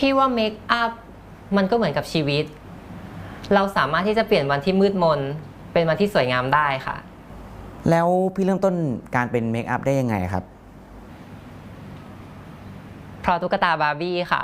พี่ว่าเมคอัพมันก็เหมือนกับชีวิต เราสามารถที่จะเปลี่ยนวันที่มืดมน เป็นวันที่สวยงามได้ค่ะ แล้วพี่เริ่มต้นการเป็นเมคอัพได้ยังไงครับ เพราะตุ๊กตาบาร์บี้ค่ะ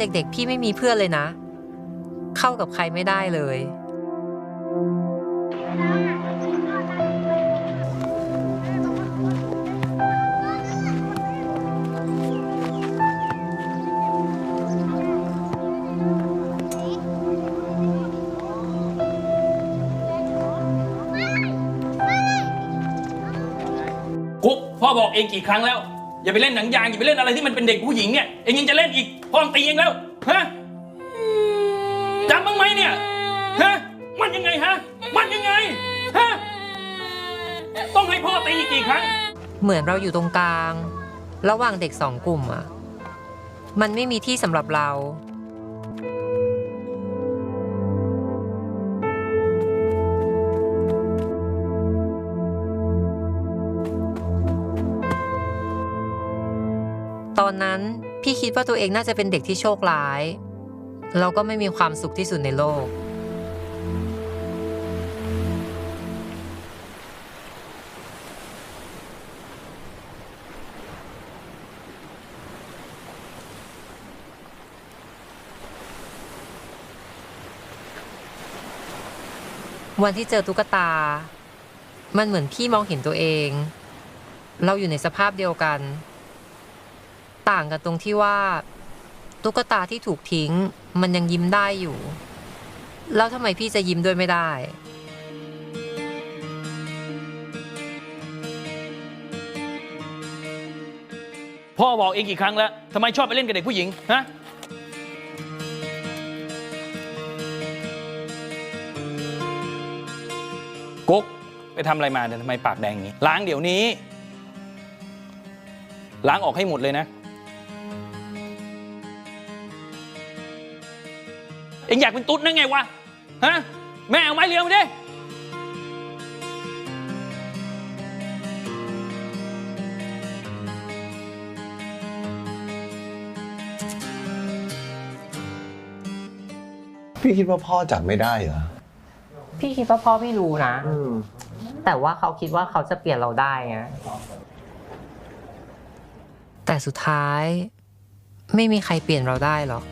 เด็กๆ พี่ไม่มีเพื่อนเลยนะ เข้ากับใครไม่ได้เลย กุ๊กพ่อบอกเองกี่ครั้งแล้ว อย่าไปเล่นหนังยางอย่าไปเล่นอะไรที่มันเป็นเด็กผู้หญิงเนี่ยเองยังจะเล่นอีกพ่อตีเองแล้วฮะจำบ้างไหมเนี่ยฮะมันยังไงฮะมันยังไงฮะต้องให้พ่อตีอีกกี่ครั้งเหมือนเราอยู่ตรงกลาง ระหว่างเด็กสองกลุ่มอะมันไม่มีที่สำหรับเรา ตอนนั้นพี่คิดว่าตัวเองน่าจะเป็นเด็กที่โชคร้ายเราก็ไม่มีความสุขที่สุดในโลก วันที่เจอตุ๊กตา มันเหมือนพี่มองเห็นตัวเอง เราอยู่ในสภาพเดียวกัน ต่างกันตรงที่ว่า ตุ๊กตาที่ถูกทิ้ง มันยังยิ้มได้อยู่ แล้วทำไมพี่จะยิ้มด้วยไม่ได้ พ่อบอกเองกี่ครั้งแล้วทำไมชอบไปเล่นกับเด็กผู้หญิงฮะกุ๊กไปทำอะไรมาเนี่ยทำไมปากแดงอย่างนี้ล้างเดี๋ยวนี้ ล้างออกให้หมดเลยนะ เอ็งอยากเป็นตุ๊ดนั่นไงวะ ฮะ แม่เอาไม้เรียวมาดิ พี่คิดว่าพ่อจับไม่ได้เหรอ พี่คิดว่าพ่อไม่รู้นะแต่ว่าเขาคิดว่าเขาจะเปลี่ยนเราได้ไงแต่สุดท้าย ไม่มีใครเปลี่ยนเราได้หรอก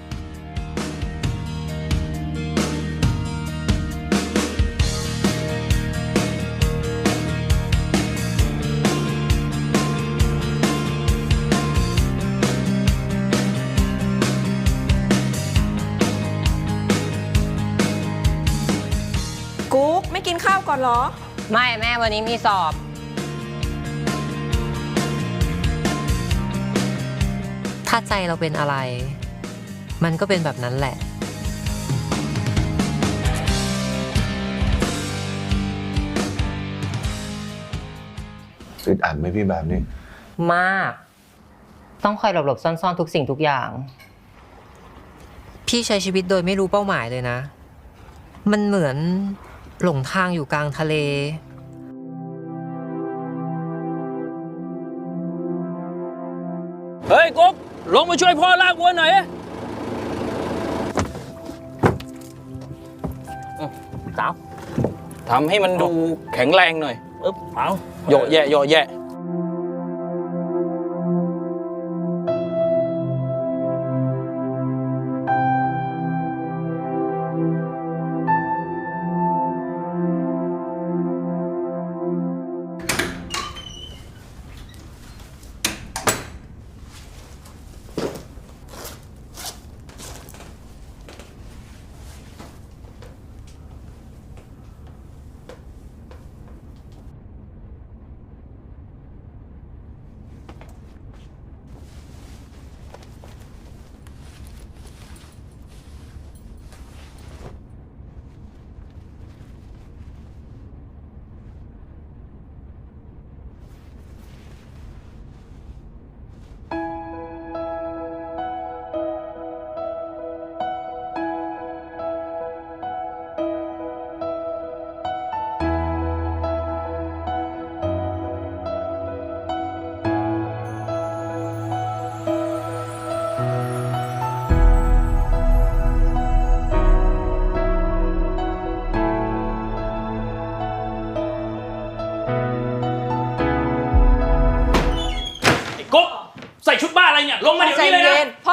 กุ๊กไม่กินข้าวก่อนเหรอ ไม่แม่วันนี้มีสอบ ถ้าใจเราเป็นอะไร มันก็เป็นแบบนั้นแหละ อึดอัดไหมพี่แบบนี้ มาก ต้องคอยหลบๆซ่อนๆทุกสิ่งทุกอย่าง พี่ใช้ชีวิตโดยไม่รู้เป้าหมายเลยนะ มันเหมือน หลงทางอยู่กลางทะเล เฮ้ยกุ๊กลงมาช่วยพ่อลากวัวหน่อยอะอืมสาวทำให้มันดูแข็งแรงหน่อยปึ๊บเอาโยะแยะโยะแยะ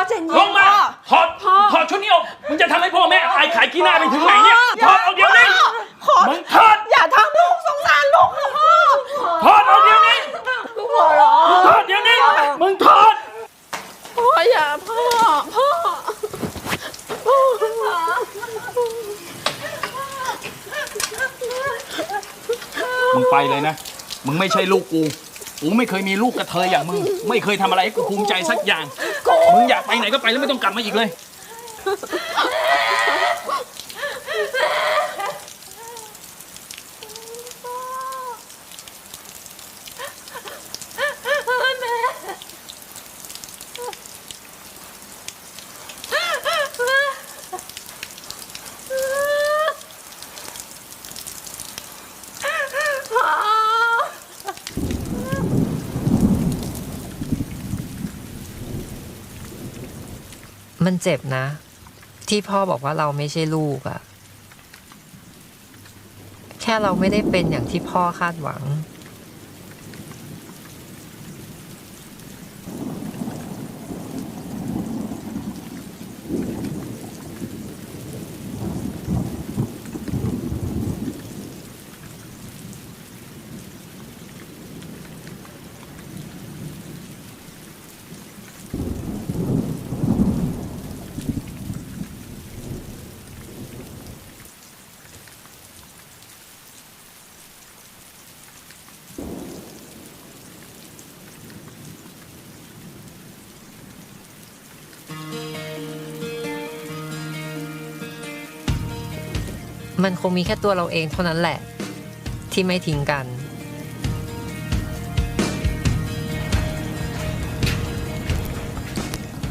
เลยนะพ่อใจเย็นลงมาพ่อ ถอดถอดชุดนี้ออกมึงจะทำให้พ่อแม่อายขายขี้หน้าไปถึงไหนเนี่ยถอดออกเดี๋ยวนี้ขอมึงถอดอย่าทำลูกสงสารลูกนะพ่อถอดออกเดี๋ยวนี้ลูกขอร้องถอดเดี๋ยวนี้มึงถอดพ่ออย่าพ่อพ่อพ่อมึงไปเลยนะ มึงไม่ใช่ลูกกูกูไม่เคยมีลูกกระเทยอย่างมึง ไม่เคยทำอะไรให้กูภูมิใจสักอย่าง มึงอยากไปไหนก็ไปแล้วไม่ต้องกลับมาอีกเลย มันเจ็บนะ ที่พ่อบอกว่าเราไม่ใช่ลูกอะแค่เราไม่ได้เป็นอย่างที่พ่อคาดหวัง มันคงมีแค่ตัวเราเองเท่านั้นแหละ ที่ไม่ทิ้งกัน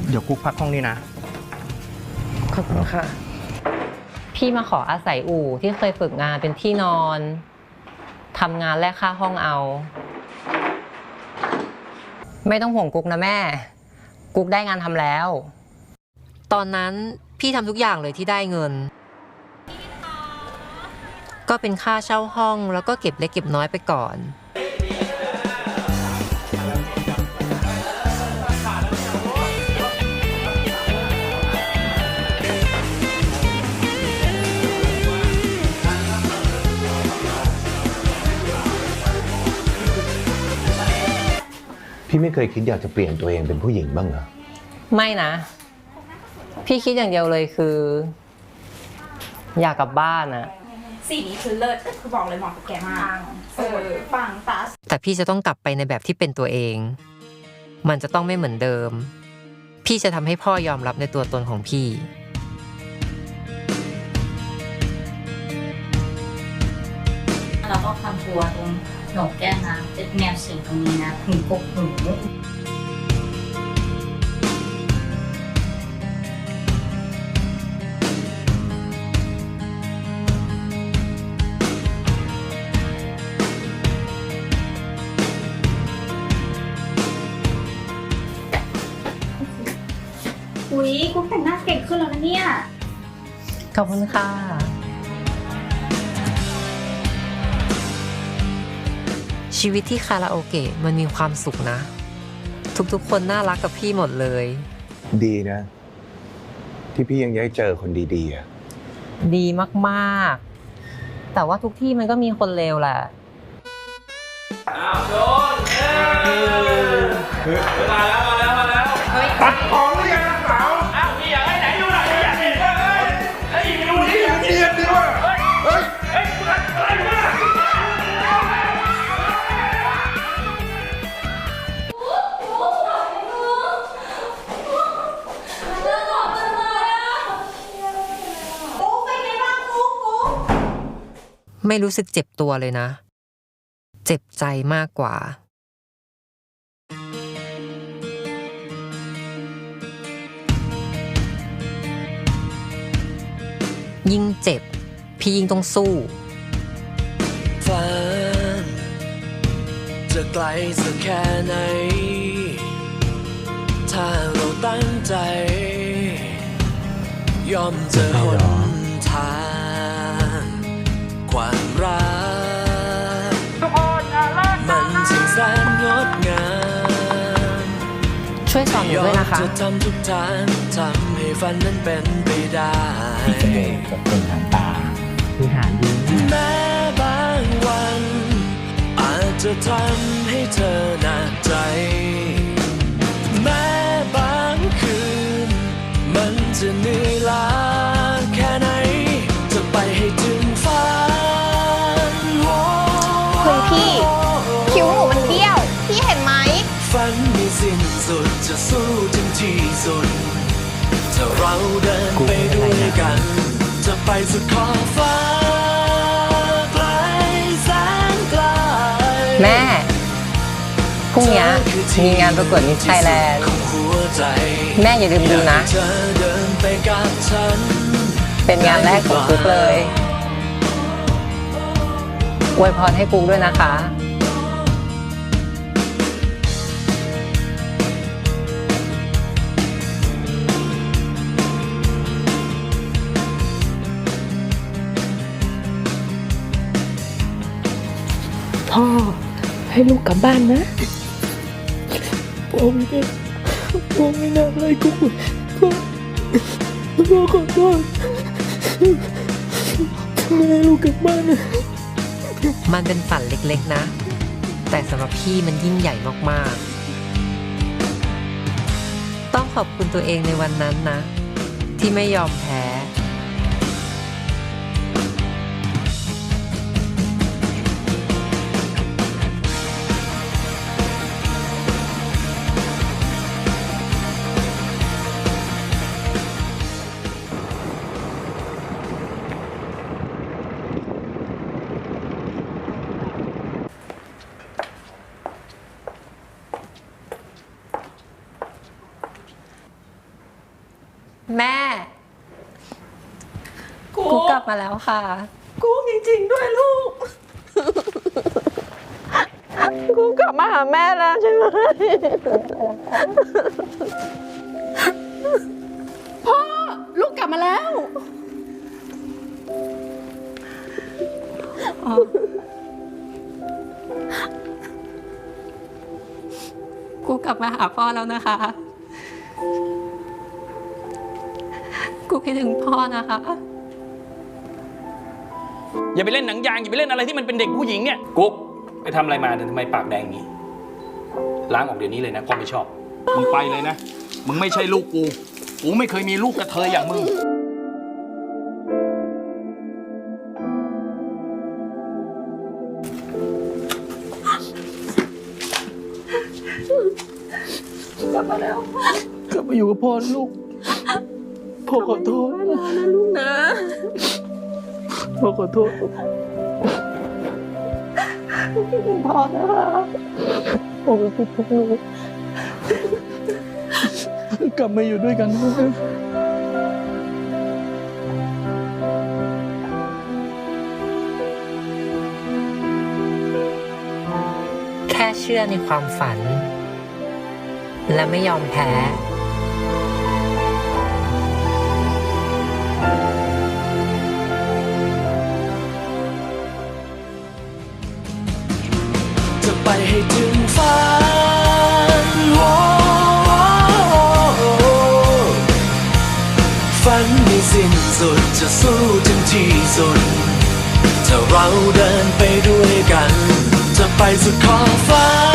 เดี๋ยวกุ๊กพักห้องนี้นะ ขอบคุณค่ะ พี่มาขออาศัยอู่ที่เคยฝึกงานเป็นที่นอนทำงานแลกค่าห้องเอา ไม่ต้องห่วงกุ๊กนะแม่ กุ๊กได้งานทำแล้ว ตอนนั้นพี่ทำทุกอย่างเลยที่ได้เงิน ก็เป็นค่าเช่าห้องแล้วก็เก็บเล็กเก็บน้อยไปก่อนพี่ไม่เคยคิดอยากจะเปลี่ยนตัวเองเป็นผู้หญิงบ้างเหรอ ไม่นะ พี่คิดอย่างเดียวเลยคือ อยากกลับบ้านอะ สีนี้คือเลิศคือบอกเลยเหมาะกับแกมากสวยปังตัสแต่พี่จะต้องกลับไปในแบบที่เป็นตัวเอง มันจะต้องไม่เหมือนเดิม พี่จะทำให้พ่อยอมรับในตัวตนของพี่แล้วก็ความกลัวตรงโหนกแก้มนะเป็นแนวสีตรงนี้นะถึงกกหูอุ๊ ยกูแต่งหน้าเก่งขึ้นแล้วนะเนี่ย ขอบคุณค่ะ ชีวิตที่คาราโอเกะมันมีความสุขนะ ทุกๆ คนน่ารักกับพี่หมดเลย ดีนะ ที่พี่ยังได้เจอคนดีๆอะดีมากๆ แต่ว่าทุกที่มันก็มีคนเลวแหละตัดของหรือยังสาว ไม่รู้สึกเจ็บตัวเลยนะ เจ็บใจมากกว่า ยิ่งเจ็บ พี่ยิ่งต้องสู้ฝันจะไกลสักแค่ไหน ถ้าเราตั้งใจ ยอมเจอหน หนูด้วยนะคะจะทำทุกทางทำให้ฝันนั้นเป็นไปได้มีเสน่ห์กับคนทางตาคือหาดีมากแม้บางวัน อาจจะทำให้เธอหนักใจ แม้บางคืน มันจะเหนื่อยล้า สุดจะสู้ถึงที่สุด ถ้าเราเดินไปด้วยกัน จะไปสุดขอบฟ้าไกลแสนไกลแม่พรุ่งเนี้ยมีงานประกวดมิสไทยแลนด์ของหัวใจแม่อย่าลืมดูนะอยากให้เธอเดินไปกับฉันเป็นงานแรกของกุ๊กเลยอวยพรให้กุ๊กด้วยนะคะ พ่อ ให้ลูกกลับบ้านนะผมไม่ผมไม่น่าอะไรกูพ่อพ่อขอโทษทำไมให้ลูกกลับบ้านนะมันเป็นฝันเล็กๆนะ แต่สำหรับพี่มันยิ่งใหญ่มากๆ ต้องขอบคุณตัวเองในวันนั้นนะ ที่ไม่ยอมแพ้ มาแล้วค่ะกูจริงๆด้วยลูก กูกลับมาหาแม่แล้วใช่ไหมพ่อ ลูกกลับมาแล้ว กูกลับมาหาพ่อแล้วนะคะ กูคิดถึงพ่อนะคะ อย่าไปเล่นหนังยางอย่าไปเล่นอะไรที่มันเป็นเด็กผู้หญิงเนี่ยกุ๊กไปทำอะไรมาเนี่ยทำไมปากแดงอย่างนี้ล้างออกเดี๋ยวนี้เลยนะพ่อไม่ชอบมึงไปเลยนะ มึงไม่ใช่ลูกกูกูไม่เคยมีลูกกระเทยอย่างมึงกลับมาอยู่กับพ่อนะลูกพ่อขอโทษนะลูกนะ พ่อขอโทษพ่อนะคะพ่อขอโทษลูกกลับมาอยู่ด้วยกันลูกแค่เชื่อในความฝัน และไม่ยอมแพ้ ที่สุด ถ้าเราเดินไปด้วยกัน จะไปสุดขอบฟ้า